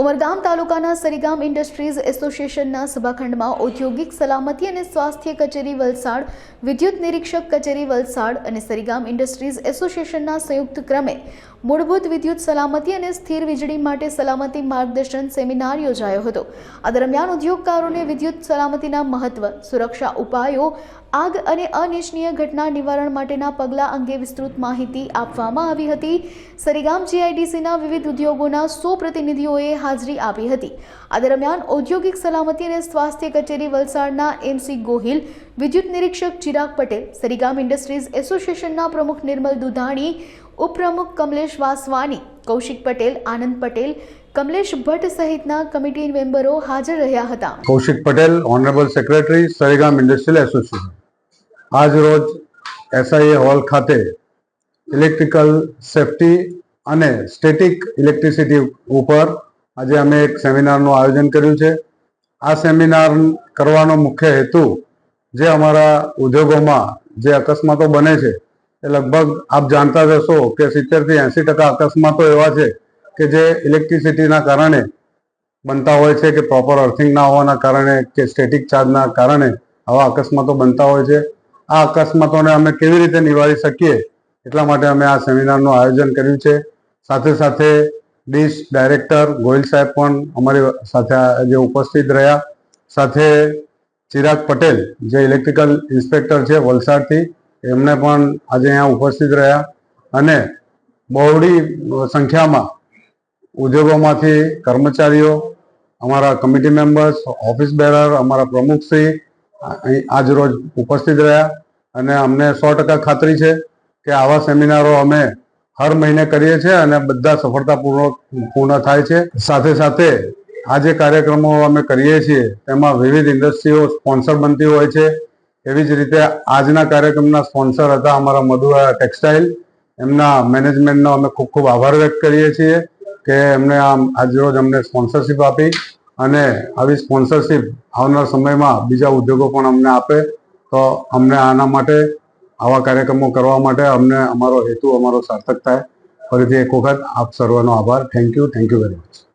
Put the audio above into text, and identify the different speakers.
Speaker 1: ઉમરગામ તાલુકાના સરીગામ ઇન્ડસ્ટ્રીઝ એસોસિએશનના સભાખંડમાં ઔદ્યોગિક સલામતી અને સ્વાસ્થ્ય કચેરી વલસાડ, વિદ્યુત નિરીક્ષક કચેરી વલસાડ અને સરીગામ ઇન્ડસ્ટ્રીઝ એસોસિએશનના સંયુક્ત ક્રમે મૂળભૂત વિદ્યુત સલામતી અને સ્થિર વીજળી માટે સલામતી માર્ગદર્શન સેમિનાર યોજાયો હતો. આ દરમિયાન ઉદ્યોગકારોને વિદ્યુત સલામતીના મહત્વ, સુરક્ષા ઉપાયો, આગ અને અનિચ્છનીય ઘટના નિવારણ માટેના પગલાં અંગે વિસ્તૃત માહિતી આપવામાં આવી હતી. સરીગામ જીઆઈડીસીના વિવિધ ઉદ્યોગોના સો પ્રતિનિધિઓએ હાજરી આપી હતી. આ દરમિયાન ઔદ્યોગિક સલામતી અને સ્વાસ્થ્ય કચેરી વલસાડના એમસી ગોહિલ, વિદ્યુત નિરીક્ષક ચિરાગ પટેલ, સરીગામ ઇન્ડસ્ટ્રીઝ એસોસિએશનના પ્રમુખ નિર્મલ દુધાણી, ઉપપ્રમુખ કમલેશ વાસવાની, કૌશિક પટેલ, આનંદ પટેલ, કમલેશ ભટ્ટ સહિતના કમિટી મેમ્બરો હાજર રહ્યા હતા.
Speaker 2: Kaushik Patel honourable secretary Sarigam industrial association આજ રોજ એસઆઈએ હોલ ખાતે ઇલેક્ટ્રિકલ સેફટી અને સ્ટેટિક ઇલેક્ટ્રિસિટી ઉપર આજે અમે એક સેમિનારનું આયોજન કર્યું છે. આ સેમિનાર કરવાનો મુખ્ય હેતુ જે અમારા ઉદ્યોગોમાં જે અકસ્માતો બને છે, એ લગભગ આપ જાણતા જ હશો કે સિત્તેરથી એંસી ટકા અકસ્માતો એવા છે કે જે ઇલેક્ટ્રિસિટીના કારણે બનતા હોય છે કે પ્રોપર અર્થિંગ ના હોવાના કારણે કે સ્ટેટિક ચાર્જના કારણે આવા અકસ્માતો બનતા હોય છે. આ અકસ્માતોને અમે કેવી રીતે નિવારી શકીએ એટલા માટે અમે આ સેમિનારનું આયોજન કર્યું છે. સાથે સાથે ડીશ ડાયરેક્ટર ગોયલ સાહેબ પણ અમારી સાથે આજે ઉપસ્થિત રહ્યા. સાથે ચિરાગ પટેલ, જે ઇલેક્ટ્રિકલ ઇન્સ્પેક્ટર છે, વલસાડથી, એમને પણ આજે અહીંયા ઉપસ્થિત રહ્યા. અને બહોળી સંખ્યામાં ઉદ્યોગોમાંથી કર્મચારીઓ, અમારા કમિટી મેમ્બર્સ ઓફિસ બેરર અમારા પ્રમુખશ્રી અહીં આજ રોજ ઉપસ્થિત રહ્યા. અને અમને સો ટકા ખાતરી છે કે આવા સેમિનારો અમે હર મહિને કરીએ છીએ અને બધા સફળતાપૂર્વક પૂર્ણ થાય છે. સાથે સાથે આ જે કાર્યક્રમો અમે કરીએ છીએ, તેમાં વિવિધ ઇન્ડસ્ટ્રીઓ સ્પોન્સર બનતી હોય છે. એવી જ રીતે આજના કાર્યક્રમના સ્પોન્સર હતા અમારા મધુરા ટેક્સટાઇલ. એમના મેનેજમેન્ટનો અમે ખૂબ ખૂબ આભાર વ્યક્ત કરીએ છીએ કે એમને આમ આજરોજ અમને સ્પોન્સરશિપ આપી અને આવી સ્પોન્સરશિપ આવનાર સમયમાં બીજા ઉદ્યોગો પણ અમને આપે તો અમને આના માટે આવા કાર્યક્રમો કરવા માટે અમને અમારો હેતુ, અમારો સાર્થક થાય. ફરીથી એક વખત આપ સર્વનો આભાર. Thank you thank you very much